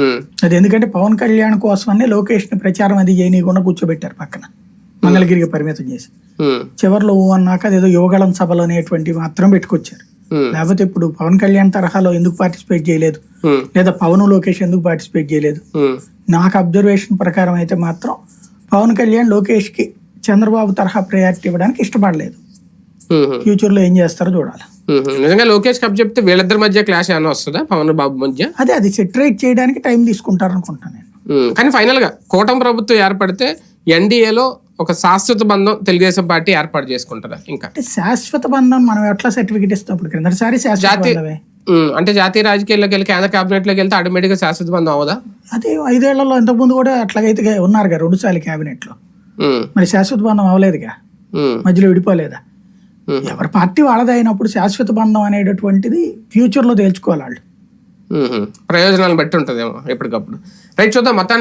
ఉమ్, అది ఎందుకంటే పవన్ కళ్యాణ్ కోసమనే లోకేష్ని ప్రచారం అది చేయనీయకుండా కూర్చోబెట్టారు పక్కన. మంగళగిరికి పరిమితం చేసి. చివరిలో ఊ అన్నాక అదేదో యువగళం సభలు అనేటువంటి మాత్రం పెట్టుకొచ్చారు. లేకపోతే ఇప్పుడు పవన్ కళ్యాణ్ తరహాలో ఎందుకు పార్టిసిపేట్ చేయలేదు? లేదా పవన్ లోకేష్ ఎందుకు పార్టిసిపేట్ చేయలేదు? నాకు అబ్జర్వేషన్ ప్రకారం అయితే మాత్రం పవన్ కళ్యాణ్ లోకేష్కి చంద్రబాబు తరహా ప్రయారిటీ ఇవ్వడానికి ఇష్టపడలేదు. ఫ్యూచర్లో ఏం చేస్తారో చూడాలి. నిజంగా లోకేష్ కప్ చెప్తే వీళ్ళిద్దరి మధ్య క్లాష్ ఏమైనా వస్తుందా? పవన్ బాబు మధ్య? అదే అది సెటరేట్ చేయడానికి టైం తీసుకుంటారు అనుకుంటాను నేను. కానీ ఫైనల్గా కూటమి ప్రభుత్వం ఏర్పడితే ఎన్డీఏలో ఒక శాశ్వత బంధం తెలుగుదేశం పార్టీ ఏర్పాటు చేసుకుంటుందా? ఇంకా. శాశ్వత బంధం మనం ఎట్లా సర్టిఫికేట్ ఇస్తాం ఇప్పుడు క్రిందటిసారి శాశ్వత అంటే జాతీయ రాజకీయాల్లోకి వెళ్ళి కేంద్ర కేబినెట్లోకి వెళ్తే ఆటోమేటిక్గా శాశ్వత బంధం అవదా అదే ఐదేళ్ళలో ఇంతకుముందు కూడా అట్లాగైతే ఉన్నారుగా రెండు సార్లు క్యాబినెట్లో. మరి శాశ్వత బంధం అవ్వలేదుగా? ఉమ్, మధ్యలో విడిపోలేదా? ఎవరి పార్టీ వాళ్ళది అయినప్పుడు శాశ్వత బంధం అనేటటువంటిది ఫ్యూచర్లో తేల్చుకోవాలి వాళ్ళు. ప్రయోజనాలను బట్టి ఉంటుందేమో ఎప్పటికప్పుడు. రైట్ చూద్దాం. మొత్తాన్ని